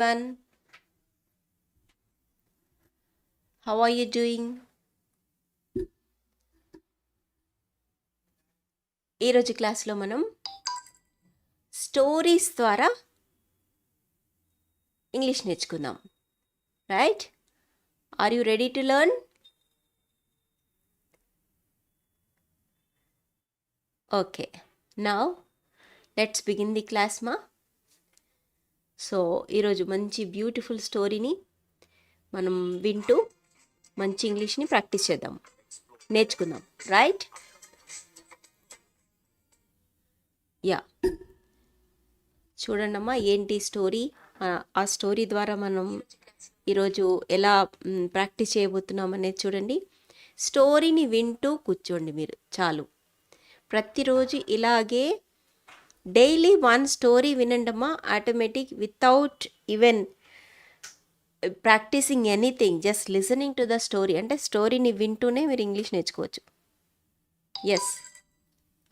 everyone. How are you doing? ఈరోజు క్లాస్లో మనం స్టోరీస్ ద్వారా ఇంగ్లీష్ నేర్చుకుందాం. Right are you ready to learn okay now let's begin the class మా so ఈరోజు మంచి బ్యూటిఫుల్ స్టోరీని మనం వింటూ మంచి ఇంగ్లీష్ని ప్రాక్టీస్ చేద్దాం. నేర్చుకుందాం. రైట్? యా. చూడండమ్మా ఏంటి స్టోరీ? ఆ- స్టోరీ ద్వారా మనం ఈరోజు ఎలా ప్రాక్టీస్ చేయబోతున్నాం అనేది చూడండి. స్టోరీని వింటూ కూర్చోండి మీరు చాలు. ప్రతిరోజు ఇలాగే daily one story వినండమ్మా automatic without even practising anything just listening to the story అంటే స్టోరీని వింటూనే మీరు ఇంగ్లీష్ నేర్చుకోవచ్చు. ఎస్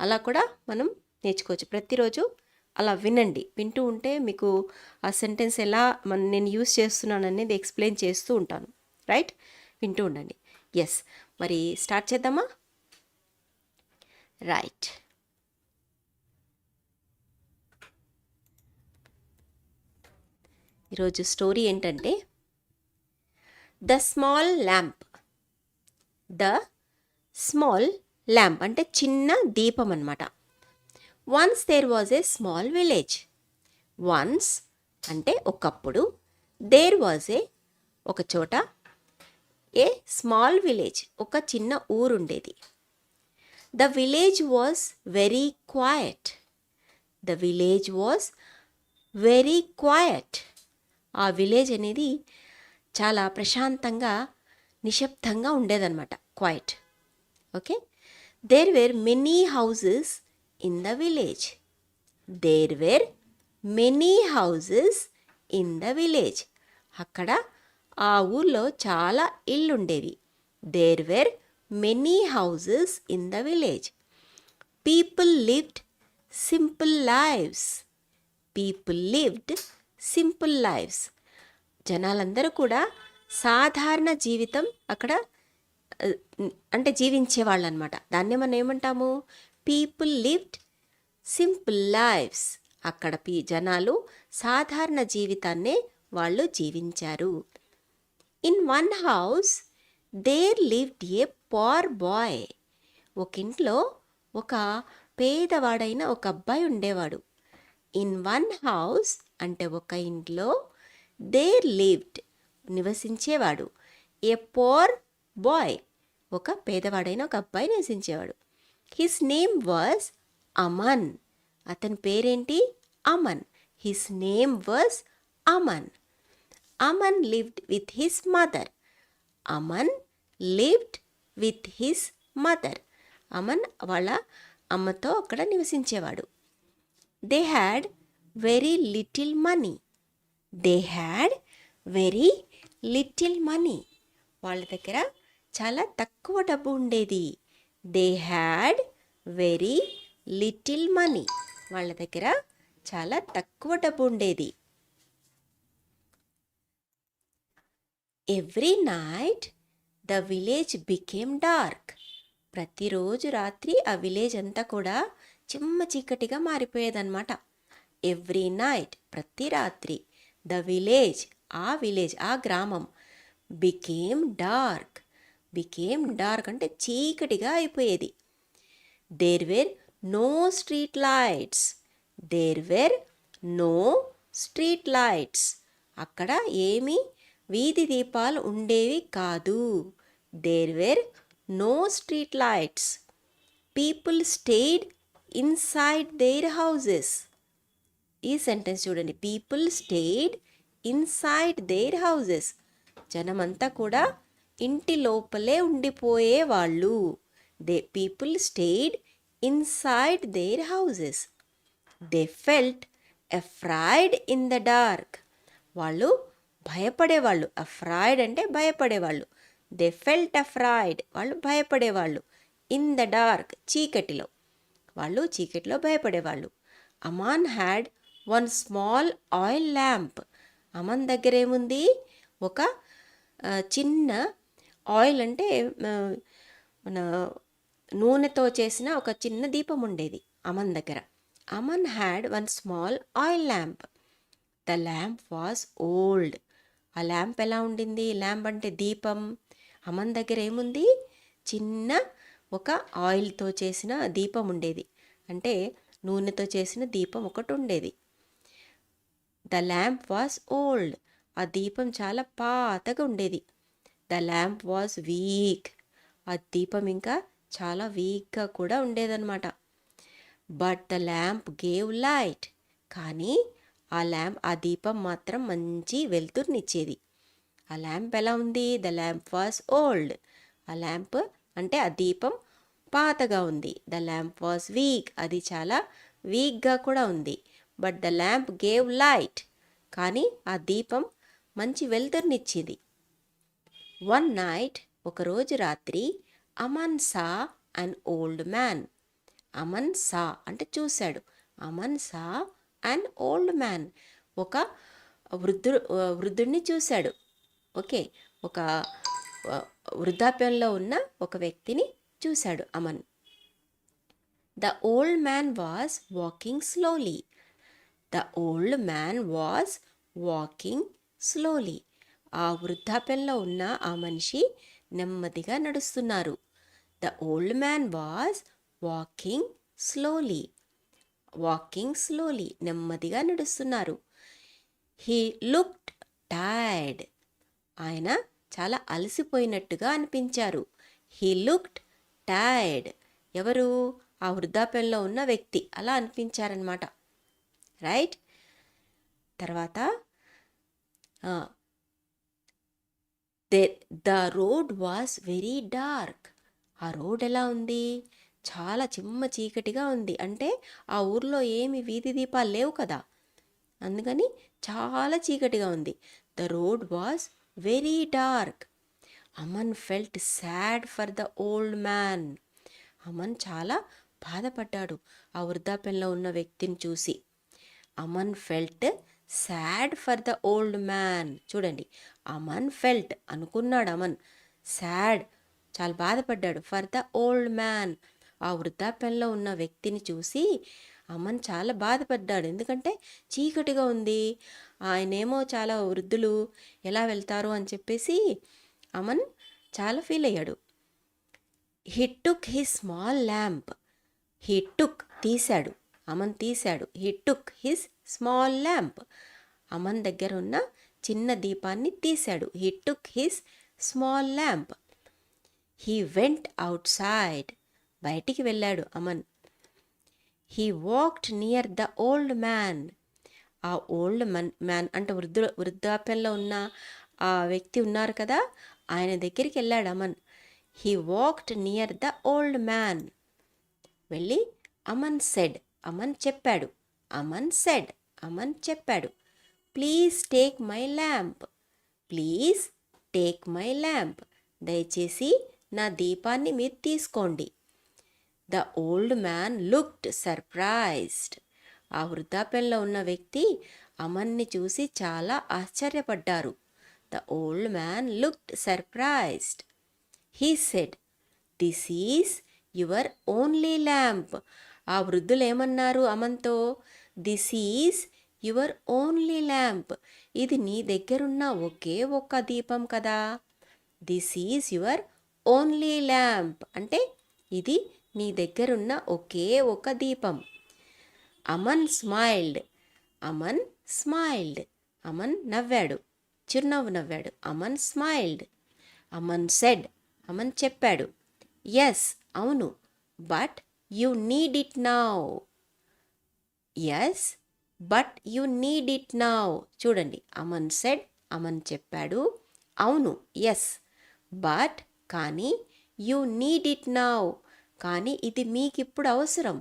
అలా కూడా మనం నేర్చుకోవచ్చు. ప్రతిరోజు అలా వినండి. వింటూ ఉంటే మీకు ఆ సెంటెన్స్ ఎలా మన నేను యూస్ చేస్తున్నాను అనేది ఎక్స్ప్లెయిన్ చేస్తూ ఉంటాను. రైట్ వింటూ ఉండండి. ఎస్ మరి స్టార్ట్ చేద్దామా? రైట్ ఈరోజు స్టోరీ ఏంటంటే the small lamp. The small lamp అంటే చిన్న దీపం అన్నమాట. Once there was a small village. Once అంటే ఒకప్పుడు. దేర్ వాజ్ ఏ ఒక చోట ఏ స్మాల్ విలేజ్ ఒక చిన్న ఊరుండేది the village was very quiet. The village was very quiet. ఆ విలేజ్ అనేది చాలా ప్రశాంతంగా నిశ్శబ్దంగా ఉండేదన్నమాట quiet okay? There were many houses in the village there were many houses in the village అక్కడ ఆ ఊర్లో చాలా ఇల్లు ఉండేవి there were many houses in the village people lived simple lives people lived simple lifes జనాలందరూ కూడా సాధారణ జీవితం అక్కడ అంటే జీవించేవాళ్ళు అనమాట దాన్ని మనం ఏమంటాము? పీపుల్ లివ్డ్ సింపుల్ లైఫ్స్ అక్కడ పీ జనాలు సాధారణ జీవితాన్నే వాళ్ళు జీవించారు. In one house there lived a poor boy. ఒక ఇంట్లో ఒక పేదవాడైన ఒక అబ్బాయి ఉండేవాడు. ఇన్ వన్ హౌస్ అంటే ఒక ఇంట్లో దేర్ లివ్డ్ నివసించేవాడు. ఏ పోర్ బాయ్ ఒక పేదవాడైన ఒక అబ్బాయి నివసించేవాడు. His name was Aman. అతని పేరేంటి? Aman. His name was Aman. Aman lived with his mother. Aman lived with his mother. Aman వాళ్ళ అమ్మతో అక్కడ నివసించేవాడు. They had very little money they had very little money వాళ్ళ దగ్గర చాలా తక్కువ డబ్బు ఉండేది. They had very little money వాళ్ళ దగ్గర చాలా తక్కువ డబ్బు ఉండేది. Every night the village became dark ప్రతిరోజు రాత్రి ఆ విలేజ్ అంతా కూడా చిమ్మ చీకటిగా మారిపోయేదన్నమాట. ఎవ్రీ నైట్ ప్రతి రాత్రి ద విలేజ్ ఆ విలేజ్ ఆ గ్రామం బికేమ్ డార్క్ బికేమ్ డార్క్ అంటే చీకటిగా అయిపోయేది. There were no street lights there were no street lights అక్కడ ఏమీ వీధి దీపాలు ఉండేవి కాదు. There were no street lights people stayed inside their houses ఈ సెంటెన్స్ చూడండి. People stayed inside their houses జనమంతా కూడా ఇంటి లోపలే ఉండిపోయే వాళ్ళు. They people stayed inside their houses they felt afraid in the dark వాళ్ళు భయపడేవాళ్ళు. అఫ్రాయిడ్ అంటే భయపడేవాళ్ళు. దే ఫెల్ట్ అఫ్రాయిడ్ వాళ్ళు భయపడేవాళ్ళు. ఇన్ ద డార్క్ చీకటిలో. వాళ్ళు చీకటిలో భయపడేవాళ్ళు. Aman had one small oil lamp. Aman దగ్గర ఏముంది ఒక చిన్న ఆయిల్ అంటే మన నూనెతో చేసిన ఒక చిన్న దీపం ఉండేది అమన్ దగ్గర. Aman had one small oil lamp. The lamp was old. ఆ ల్యాంప్ ఎలా ఉండింది? ల్యాంప్ అంటే దీపం. అమన్ దగ్గర ఏముంది చిన్న ఒక ఆయిల్తో చేసిన దీపం ఉండేది. అంటే నూనెతో చేసిన దీపం ఒకటి ఉండేది ద ల్యాంప్ వాస్ ఓల్డ్ ఆ దీపం చాలా పాతగా ఉండేది. ద ల్యాంప్ వాజ్ వీక్ ఆ దీపం ఇంకా చాలా వీక్గా కూడా ఉండేదన్నమాట. But the lamp gave light కానీ ఆ ల్యాంప్ ఆ దీపం మాత్రం మంచి వెలుతురునిచ్చేది. ఆ ల్యాంప్ ఎలా ఉంది? ద ల్యాంప్ వాజ్ ఓల్డ్ ఆ ల్యాంప్ అంటే ఆ దీపం పాతగా ఉంది. ద ల్యాంప్ వాజ్ వీక్ అది చాలా వీక్గా కూడా ఉంది. But the lamp gave light కానీ ఆ దీపం మంచి వెలుతురునిచ్చింది. వన్ నైట్ ఒకరోజు రాత్రి Aman saw an old man Aman saw అంటే చూశాడు. Aman saw an old man ఒక వృద్ధుడు వృద్ధుడిని చూశాడు. ఓకే ఒక వృద్ధాప్యంలో ఉన్న ఒక వ్యక్తిని చూశాడు Aman. The old man was walking slowly the old man was walking slowly ఆ వృద్ధాప్యంలో ఉన్న ఆ మనిషి నెమ్మదిగా నడుస్తున్నారు. The old man was walking slowly walking slowly నెమ్మదిగా నడుస్తున్నారు. హీ లుక్డ్ టైర్డ్ ఆయన చాలా అలసిపోయినట్టుగా అనిపించారు. హీ లుక్డ్ టైర్డ్ ఎవరు? ఆ వృద్ధాప్యంలో ఉన్న వ్యక్తి. అలా అనిపించారనమాట రైట్? తర్వాత the road was very dark. ఆ రోడ్ ఎలా ఉంది? చాలా చిమ్మ చీకటిగా ఉంది. అంటే ఆ ఊర్లో ఏమి వీధి దీపాలు లేవు కదా. అందుకని చాలా చీకటిగా ఉంది. The road was very dark. Aman felt sad for the old man. Aman చాలా బాధపడ్డాడు. ఆ వృద్ధాప్యంలో ఉన్న వ్యక్తిని చూసి. Aman felt sad for the old man. చూడండి అమన్ ఫెల్ట్ అనుకున్నాడు అమన్. సాడ్ చాలా బాధపడ్డాడు. For the old man. ఆ వృద్ధాప్యంలో ఉన్న వ్యక్తిని చూసి అమన్ చాలా బాధపడ్డాడు. ఎందుకంటే చీకటిగా ఉంది. ఆయనేమో చాలా వృద్ధులు ఎలా వెళ్తారు అని చెప్పేసి అమన్ చాలా ఫీల్ అయ్యాడు. He took took he small lamp. He took took తీశాడు. అమన్ తీశాడు. He took his small lamp Aman దగ్గర ఉన్న చిన్న దీపాన్ని తీశాడు. He took his small lamp he went outside బయటికి వెళ్ళాడు Aman. He walked near the old man ఆ ఓల్డ్ మన్ మ్యాన్ అంటే వృద్ధు వృద్ధాప్యంలో ఉన్న ఆ వ్యక్తి ఉన్నారు కదా? ఆయన దగ్గరికి వెళ్ళాడు Aman. He walked near the old man వెళ్ళి అమన్ సెడ్ అమన్ చెప్పాడు. అమన్ సెడ్ అమన్ చెప్పాడు. Please take my lamp please take my lamp దయచేసి నా దీపాన్ని మీరు తీసుకోండి. The old man looked surprised ఆ వృద్ధాప్యంలో ఉన్న వ్యక్తి అమన్ని చూసి చాలా ఆశ్చర్యపడ్డారు. The old man looked surprised he said this is your only lamp ఆ వృద్ధులు ఏమన్నారు అమన్తో this is your only lamp ఇది నీ దగ్గరున్న ఒకే ఒక్క దీపం కదా. This is your only lamp అంటే ఇది నీ దగ్గరున్న ఒకే ఒక దీపం. అమన్ స్మైల్డ్. అమన్ స్మైల్డ్. అమన్ నవ్వాడు. చిరునవ్వు నవ్వాడు. అమన్ స్మైల్డ్. అమన్ సెడ్. అమన్ చెప్పాడు. ఎస్ అవును. But you need it now yes but you need it now చూడండి అమన్ సెడ్ అమన్ చెప్పాడు. అవును ఎస్ బట్ కానీ యు నీడ్ ఇట్ నౌ కానీ ఇది మీకు ఇప్పుడు అవసరం.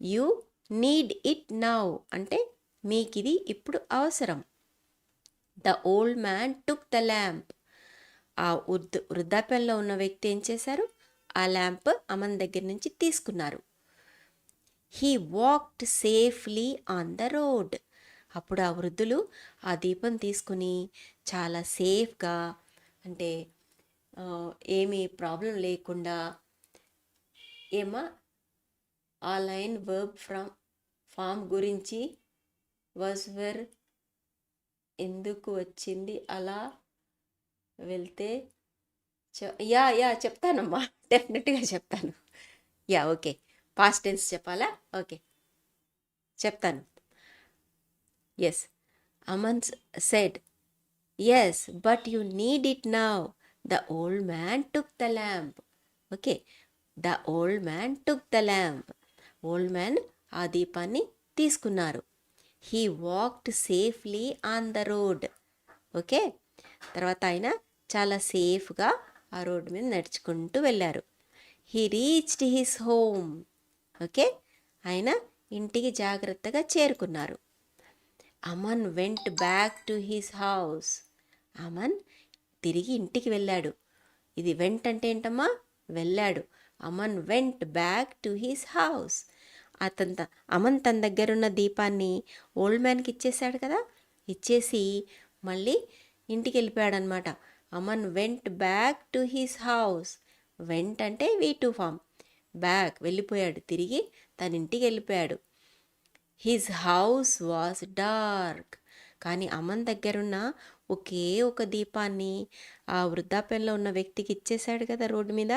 యు నీడ్ ఇట్ నౌ అంటే మీకు ఇది ఇప్పుడు అవసరం. The old man took the lamp ఆ వృద్ధ వృద్ధాప్యంలో ఉన్న వ్యక్తి ఏం చేశారు? ఆ ల్యాంప్ అమన్ దగ్గర నుంచి తీసుకున్నారు. He walked safely on the road అప్పుడు ఆ వృద్ధులు ఆ దీపం తీసుకుని చాలా సేఫ్గా అంటే ఏమీ ప్రాబ్లం లేకుండా ఏమా ఆ లైన్ వర్బ్ ఫ్రమ్ ఫామ్ గురించి వాజ్ వెర్ ఎందుకు వచ్చింది? అలా వెళ్తే యా యా చెప్తానమ్మా. డెఫినెట్గా చెప్తాను. Yeah okay. పాస్ట్ టెన్స్ చెప్పాలా? ఓకే. చెప్తాను. Yes Aman said yes but you need it now the old man took the lamp okay. The old man took the lamp old man ఆ దీపాన్ని తీసుకున్నారు. He walked safely on the road okay. తర్వాత ఆయన చాలా సేఫ్గా ఆ రోడ్డు మీద నడుచుకుంటూ వెళ్ళారు. He reached his home okay? ఆయన ఇంటికి జాగ్రత్తగా చేరుకున్నారు. Aman went back to his house Aman తిరిగి ఇంటికి వెళ్ళాడు. ఇది వెంట్ అంటే ఏంటమ్మా? వెళ్ళాడు. Aman went back to his house అతను త- అమన్ తన దగ్గర ఉన్న దీపాన్ని ఓల్డ్ మ్యాన్కి ఇచ్చేసాడు కదా? ఇచ్చేసి మళ్ళీ ఇంటికి వెళ్ళిపోయాడు అనమాట Aman went back to his house went అంటే వీ టూ ఫామ్ బ్యాక్ వెళ్ళిపోయాడు. తిరిగి తన ఇంటికి వెళ్ళిపోయాడు. హిజ్ హౌస్ వాజ్ డార్క్ కానీ అమన్ దగ్గరున్న ఒకే ఒక దీపాన్ని ఆ వృద్ధాప్యంలో ఉన్న వ్యక్తికి ఇచ్చేశాడు కదా రోడ్డు మీద.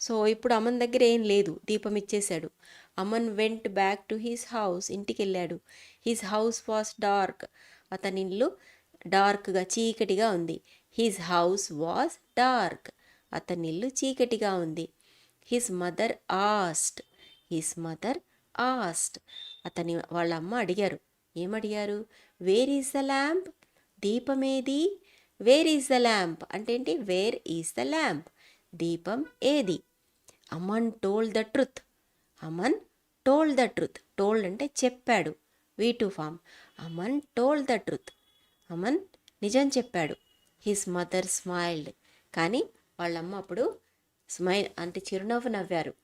సో ఇప్పుడు అమన్ దగ్గర ఏం లేదు. దీపం ఇచ్చేశాడు. Aman went back to his house ఇంటికి వెళ్ళాడు. హిస్ హౌస్ వాస్ డార్క్ అతని ఇల్లు డార్క్గా చీకటిగా ఉంది. His house was dark. అతని ఇల్లు చీకటిగా ఉంది. His mother asked. His mother asked. అతని వాళ్ళ అమ్మ అడిగారు. ఏమడిగారు? Where is the lamp? దీపమేది where is the lamp. అంటే ఏంటి? Where is the lamp. దీపం ఏది? Aman told the truth. Aman told the truth. Told అంటే చెప్పాడు. We to form. Aman told the truth. Aman నిజం చెప్పాడు. His mother smiled. కానీ వాళ్ళమ్మ అప్పుడు స్మైల్ అంటే చిరునవ్వు నవ్వారు.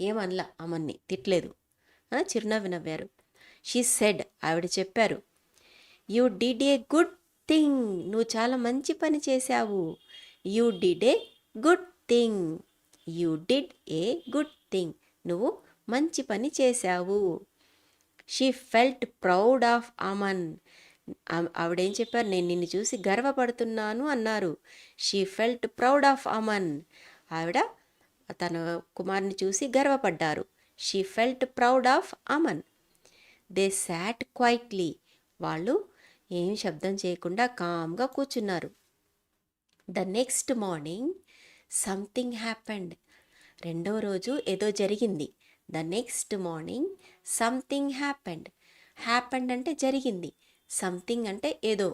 ఏమనలా అమ్మని తిట్టలేదు. చిరునవ్వు నవ్వారు. షీ సెడ్ ఆవిడ చెప్పారు you did a good thing. నువ్వు చాలా మంచి పని చేశావు. You did a good thing. You did a good thing. నువ్వు మంచి పని చేశావు. She felt proud of Aman. ఆవిడేం చెప్పారు? నేను నిన్ను చూసి గర్వపడుతున్నాను అన్నారు. She felt proud of Aman ఆవిడ తన కుమారుని చూసి గర్వపడ్డారు. She felt proud of Aman they sat quietly వాళ్ళు ఏం శబ్దం చేయకుండా కామ్గా కూర్చున్నారు. The next morning something happened రెండో రోజు ఏదో జరిగింది. The next morning something happened happened అంటే జరిగింది. సంథింగ్ అంటే ఏదో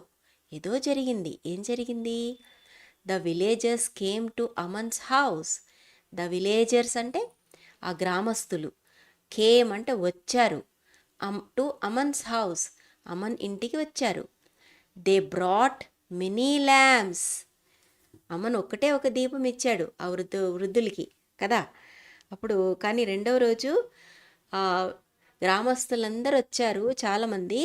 ఏదో జరిగింది. ఏం జరిగింది? The villagers came to Aman's house the villagers అంటే ఆ గ్రామస్తులు. కేమ్ అంటే వచ్చారు. Um to Aman's house Aman ఇంటికి వచ్చారు. They brought many lamps Aman ఒక్కటే ఒక దీపం ఇచ్చాడు ఆ వృద్ధు వృద్ధులకి కదా? అప్పుడు కానీ రెండవ రోజు ఆ, గ్రామస్తులందరూ వచ్చారు చాలామంది.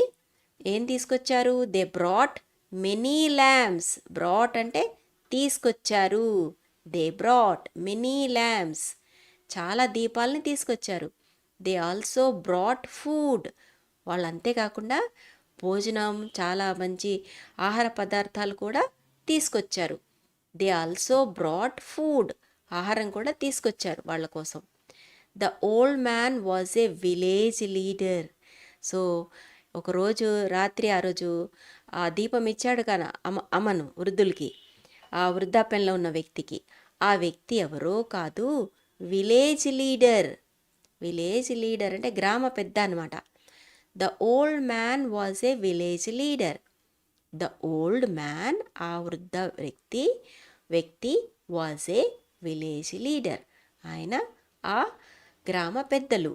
ఏం తీసుకొచ్చారు? They brought many lamps brought అంటే తీసుకొచ్చారు. దే బ్రాట్ మెనీ ల్యాంప్స్ చాలా దీపాలని తీసుకొచ్చారు. దే ఆల్సో బ్రాట్ ఫుడ్ వాళ్ళు అంతేకాకుండా భోజనం చాలా మంచి ఆహార పదార్థాలు కూడా తీసుకొచ్చారు. దే ఆల్సో బ్రాట్ ఫుడ్ ఆహారం కూడా తీసుకొచ్చారు వాళ్ళ కోసం. The old man was a village leader so ఒకరోజు రాత్రి ఆ రోజు ఆ దీపం ఇచ్చాడు కాన అమ అమను వృద్ధులకి ఆ వృద్ధాప్యంలో ఉన్న వ్యక్తికి. ఆ వ్యక్తి ఎవరో కాదు విలేజ్ లీడర్. విలేజ్ లీడర్ అంటే గ్రామ పెద్ద అనమాట the old man was a village leader. The old man ఆ వృద్ధ వ్యక్తి వ్యక్తి వాజ్ ఏ విలేజ్ లీడర్. ఆయన ఆ గ్రామ పెద్దలు.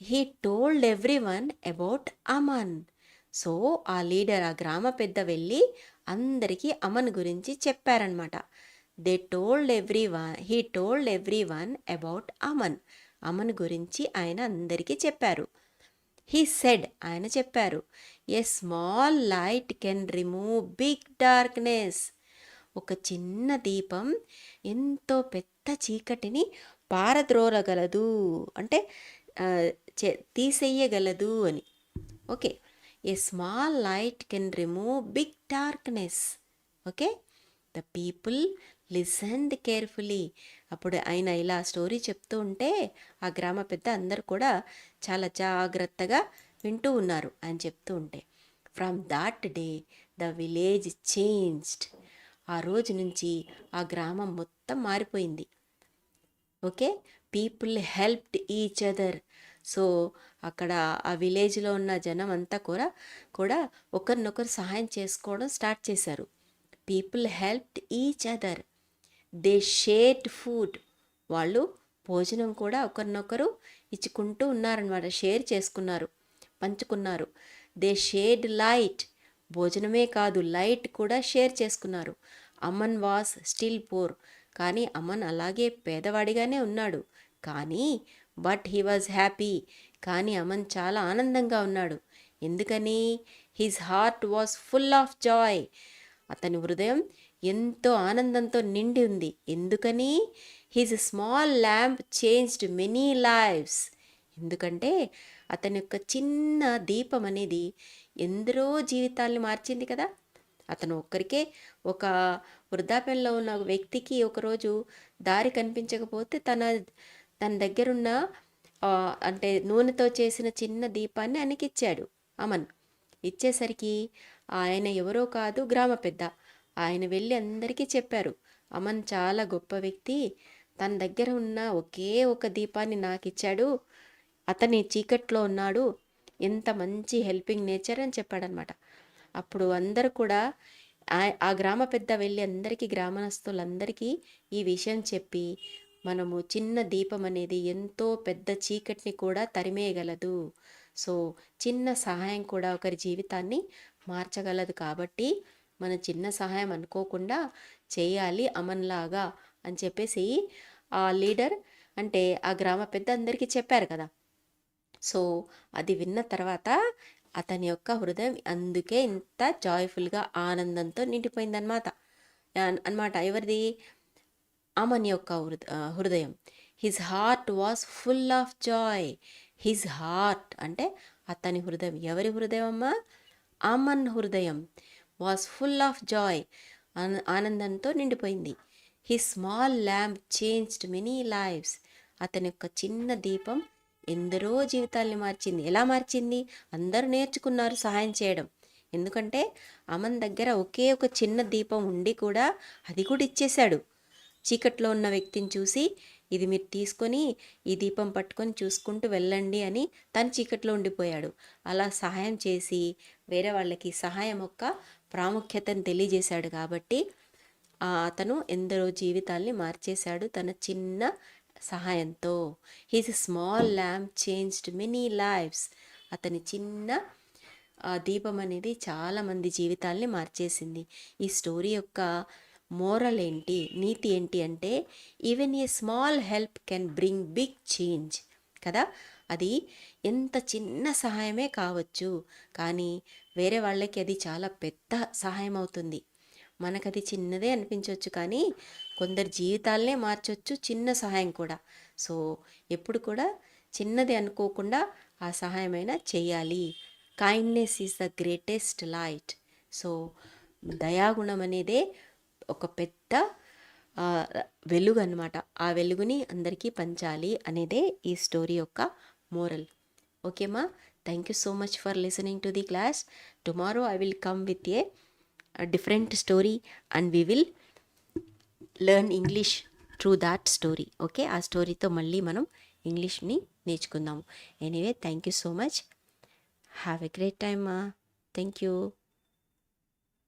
He told everyone about Aman so ఆ లీడర్ ఆ గ్రామ పెద్ద వెళ్ళి అందరికీ అమన్ గురించి చెప్పారనమాట they told everyone he told everyone about Aman Aman గురించి ఆయన అందరికీ చెప్పారు. హీ సెడ్ ఆయన చెప్పారు a small light can remove big darkness ఒక చిన్న దీపం ఎంతో పెద్ద చీకటిని పారద్రోలగలదు. అంటే చే- తీసేయగలదు అని. Okay. A small light can remove big darkness. Okay. The people listened carefully. అప్పుడు ఆయన ఇలా స్టోరీ చెప్తూ ఉంటే ఆ గ్రామ పెద్ద అందరు కూడా చాలా జాగ్రత్తగా వింటూ ఉన్నారు అని చెప్తూ ఉంటే. From that day the village changed. ఆ రోజు నుంచి ఆ గ్రామం మొత్తం మారిపోయింది. Okay. People helped each other. So అక్కడ ఆ విలేజ్లో ఉన్న జనం అంతా కూడా కూడా ఒకరినొకరు సహాయం చేసుకోవడం స్టార్ట్ చేశారు. People helped each other. They shared food. వాళ్ళు భోజనం కూడా ఒకరినొకరు ఇచ్చుకుంటూ ఉన్నారనమాట షేర్ చేసుకున్నారు పంచుకున్నారు. They shared light. భోజనమే కాదు లైట్ కూడా షేర్ చేసుకున్నారు. Aman was still poor. కానీ అమన్ అలాగే పేదవాడిగానే ఉన్నాడు. కానీ బట్ హీ వాజ్ హ్యాపీ. కానీ అమన్ చాలా ఆనందంగా ఉన్నాడు. ఎందుకని? His heart was full of joy. అతని హృదయం ఎంతో ఆనందంతో నిండి ఉంది. ఎందుకని? His small lamp changed many lives ఎందుకంటే అతని యొక్క చిన్న దీపం అనేది ఎందరో జీవితాల్ని మార్చింది కదా. అతను ఒక్కరికే ఒక వృద్ధాప్యంలో ఉన్న వ్యక్తికి ఒకరోజు దారి కనిపించకపోతే తన తన దగ్గరున్న అంటే నూనెతో చేసిన చిన్న దీపాన్ని ఆయనకి ఇచ్చాడు అమన్. ఇచ్చేసరికి ఆయన ఎవరో కాదు గ్రామ పెద్ద. ఆయన వెళ్ళి అందరికీ చెప్పారు అమన్ చాలా గొప్ప వ్యక్తి. తన దగ్గర ఉన్న ఒకే ఒక దీపాన్ని నాకు ఇచ్చాడు అతని చీకట్లో ఉన్నాడు. ఎంత మంచి హెల్పింగ్ నేచర్ అని చెప్పాడనమాట. అప్పుడు అందరూ కూడా ఆ- ఆ గ్రామ పెద్ద వెళ్ళి అందరికీ గ్రామస్తులందరికీ ఈ విషయం చెప్పి మనము చిన్న దీపం అనేది ఎంతో పెద్ద చీకటిని కూడా తరిమేయగలదు. సో చిన్న సహాయం కూడా ఒకరి జీవితాన్ని మార్చగలదు కాబట్టి మన చిన్న సహాయం అనుకోకుండా చేయాలి అమన్లాగా అని చెప్పేసి ఆ లీడర్ అంటే ఆ గ్రామ పెద్ద అందరికీ చెప్పారు కదా. సో అది విన్న తర్వాత అతని యొక్క హృదయం అందుకే ఇంత జాయ్ఫుల్గా ఆనందంతో నిండిపోయిందనమాట అన్నమాట ఎవరిది? అమన్ యొక్క హృద- హృదయం. His heart was full of joy his heart అంటే అతని హృదయం. ఎవరి హృదయం అమ్మా? అమన్ హృదయం. వాస్ ఫుల్ ఆఫ్ జాయ్ ఆనందంతో నిండిపోయింది. He small lamp changed many lives అతని యొక్క చిన్న దీపం ఎందరో జీవితాల్ని మార్చింది. ఎలా మార్చింది? అందరూ నేర్చుకున్నారు సహాయం చేయడం. ఎందుకంటే అమన్ దగ్గర ఒకే ఒక చిన్న దీపం ఉండి కూడా అది కూడా ఇచ్చేశాడు. చీకట్లో ఉన్న వ్యక్తిని చూసి ఇది మీరు తీసుకొని ఈ దీపం పట్టుకొని చూసుకుంటూ వెళ్ళండి అని తను చీకట్లో ఉండిపోయాడు. అలా సహాయం చేసి వేరే వాళ్ళకి సహాయం యొక్క ప్రాముఖ్యతను తెలియజేశాడు కాబట్టి ఆ అతను ఎందరో జీవితాల్ని మార్చేశాడు తన చిన్న సహాయంతో. His small lamp changed many lives అతని చిన్న ఆ దీపం అనేది చాలామంది జీవితాల్ని మార్చేసింది. ఈ స్టోరీ యొక్క మోరల్ ఏంటి నీతి ఏంటి అంటే even a small help can bring big change కదా? అది ఎంత చిన్న సహాయమే కావచ్చు కానీ వేరే వాళ్ళకి అది చాలా పెద్ద సహాయం అవుతుంది. మనకది చిన్నదే అనిపించవచ్చు కానీ కొందరి జీవితాలనే మార్చవచ్చు చిన్న సహాయం కూడా. సో ఎప్పుడు కూడా చిన్నది అనుకోకుండా ఆ సహాయమైనా చేయాలి. Kindness is the greatest light so దయాగుణం అనేదే ఒక పెద్ద వెలుగు అనమాట ఆ వెలుగుని అందరికీ పంచాలి అనేదే ఈ స్టోరీ యొక్క moral. ఓకేమా? Thank you so much for listening to the class tomorrow I will come with a different story and we will learn English through that story okay ఆ స్టోరీతో మళ్ళీ మనం ఇంగ్లీష్ని నేర్చుకుందాము. Anyway thank you so much have a great time thank you